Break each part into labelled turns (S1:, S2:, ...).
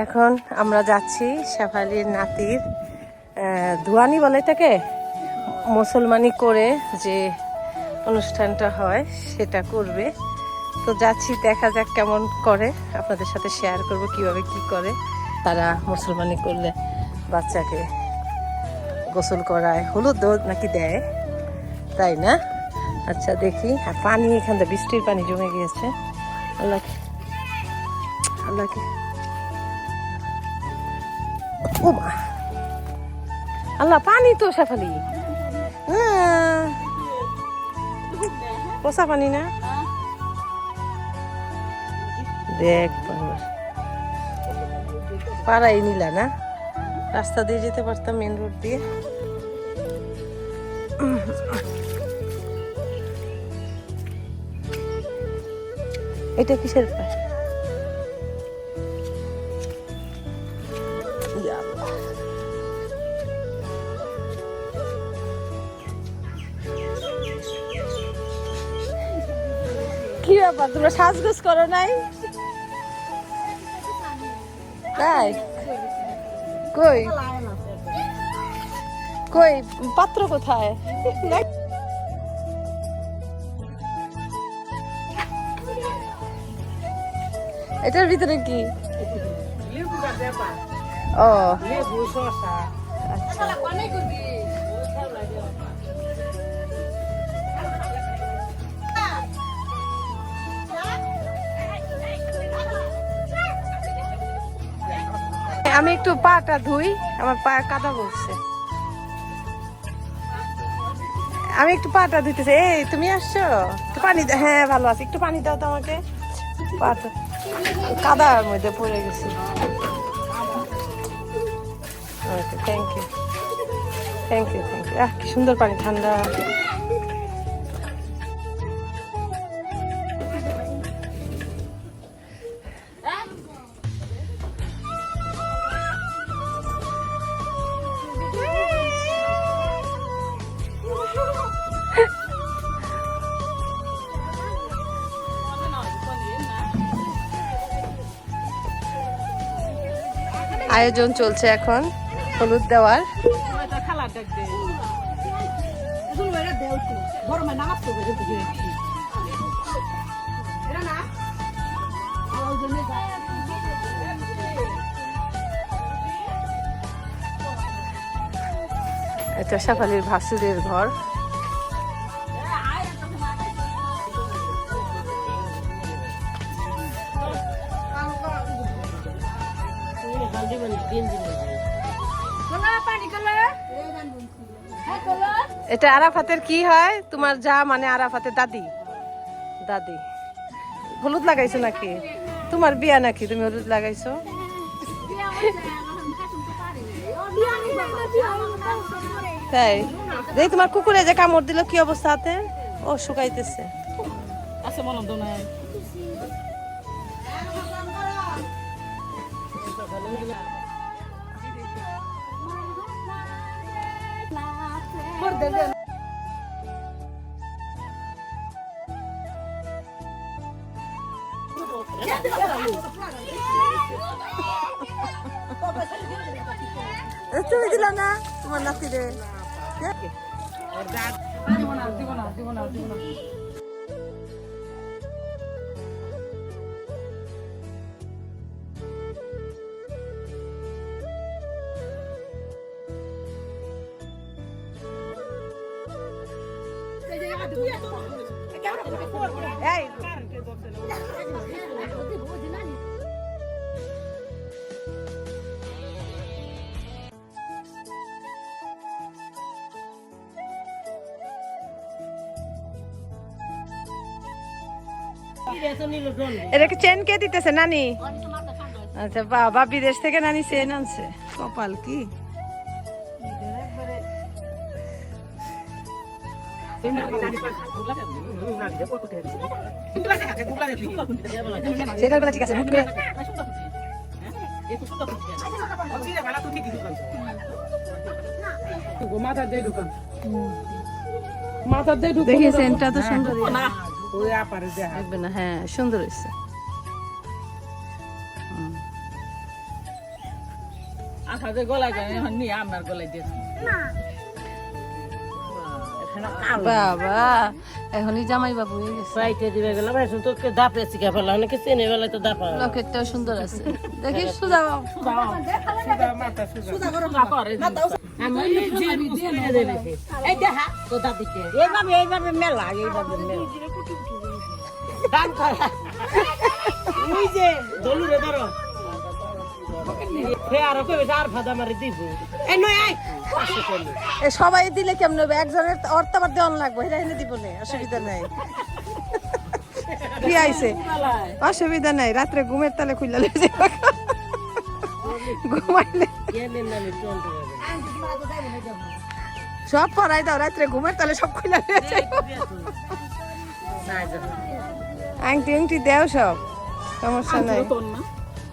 S1: এখন আমরা যাচ্ছি শেফালির নাতির ধুয়ানি বলে এটাকে? মুসলমানি করে যে অনুষ্ঠানটা হয়, সেটা করবে। তো যাচ্ছি, দেখা যাক কেমন করে। আপনাদের সাথে শেয়ার করব কীভাবে কি করে। তারা মুসলমানি করলে বাচ্চাকে গোসল করায়, হলুদ দোধ নাকি দেয়, তাই না? আচ্ছা দেখি। আর পানি এখানটা বৃষ্টির পানি জমে গিয়েছে। আল্লাহকে আল্লাহকে। ও আল্লাহ, পানি তো শেফালি হ্যাঁ। পোষা পানি না? দেখ। পাড়াই নিলা না? রাস্তা দিয়ে যেতে পারতাম মেন রোড দিয়ে। এটা কিসের পাশ? কি ব্যাপার? তোমরা সাজগোজ করো নাই? তাই? কই? কই? পাত্র কোথায়? এটার ভিতরে কি? ও। আচ্ছা। আমি একটু পাটা ধুই, আমার পা কাদা বলছে আমি একটু পাটা ধুইতেছি। এই, তুমি আসছো? একটু পানি হ্যাঁ ভালো আছে। একটু পানি দাও তো আমাকে পাটা কাদার মধ্যে পড়ে গেছি। Thank you thank you thank you আহ, কি সুন্দর পানি, ঠান্ডা। আয়োজন চলছে এখন হলুদ দেওয়ার। এটা শেফালির ভাসুরের ঘর। এটা আরাফাতের কি হয়? তোমার যা মানে আরাফাতের দাদি। দাদি। হলুদ লাগাইছো নাকি? তোমার বিয়া নাকি? তুমি হলুদ লাগাইছো? তাই? দেখি তোমার কুকুরে যে কামড় দিল কি অবস্থা হাতে? ও শুকাইতেছে।
S2: আছে
S1: তুমি দিলা না তোমার নাতি রে
S2: দিব না দিব না দিব না দিব না
S1: এই। এটাকে চেন কে দিতেছে, নানি? আচ্ছা বাবা বিদেশ থেকে নানি চেন আনছে। কপাল কি? সেটার বেলা ঠিক আছে হুট করে
S2: মাথা দিয়ে ঢুকান। মাথা দিয়ে ঢুকান।
S1: দেখি চেনটা তো সুন্দর।
S2: ওই আপারে দেখা
S1: না হ্যাঁ সুন্দর হয়েছে।
S2: আশা যে গলায় নিয়ে আমার গলায় দিয়েছি
S1: বাবা এখনই জামাই বাবু হয়ে গেছে।
S3: সাইটে দিবে গেলাম এখন তোকে দাপে শিখে ফেলা অনেকে চেনে বেলায় তো দাপা
S1: লকেটটাও সুন্দর আছে। দেখিস সুদা বাবু।
S3: আমার এই দেখা তো দাদিতে এইভাবে এইভাবে মেলা এইভাবে মেলা। দান করা। ধরো।
S1: সবাই দিলে কেমন হবে? একজনের অর্থ আবার দেওয়ান লাগবে এটা এনে দিব না, অসুবিধা নাই। কি অসুবিধা নাই, রাত্রে ঘুমের তালে খুললে ঘুমাইলে। সব পড়াই দাও, রাত্রে ঘুমের তালে সব খুলে আংটি আংটি দেও সব, সমস্যা নাই।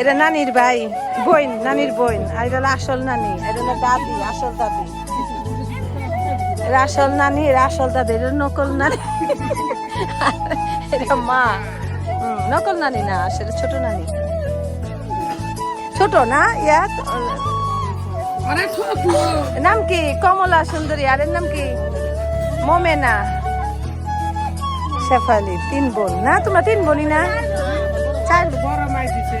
S1: এটা নানির ভাই বোন নানির বোন। আর এটা হলো আসল নানি এটা হলো দাদি আসল দাদি। এটা আসল নানি এটা আসল দাদি এটা নকল নানি। এটা মা। নকল নানি না আসলে ছোট নানি। ছোট না ইয়া
S2: ছোট
S1: নাম কি? কমলা সুন্দরী আর এর নাম কি? মোমেনা। শেফালি তিন বোন। না তোমরা তিন বোনই না? চার
S2: বড় মাই দিছে।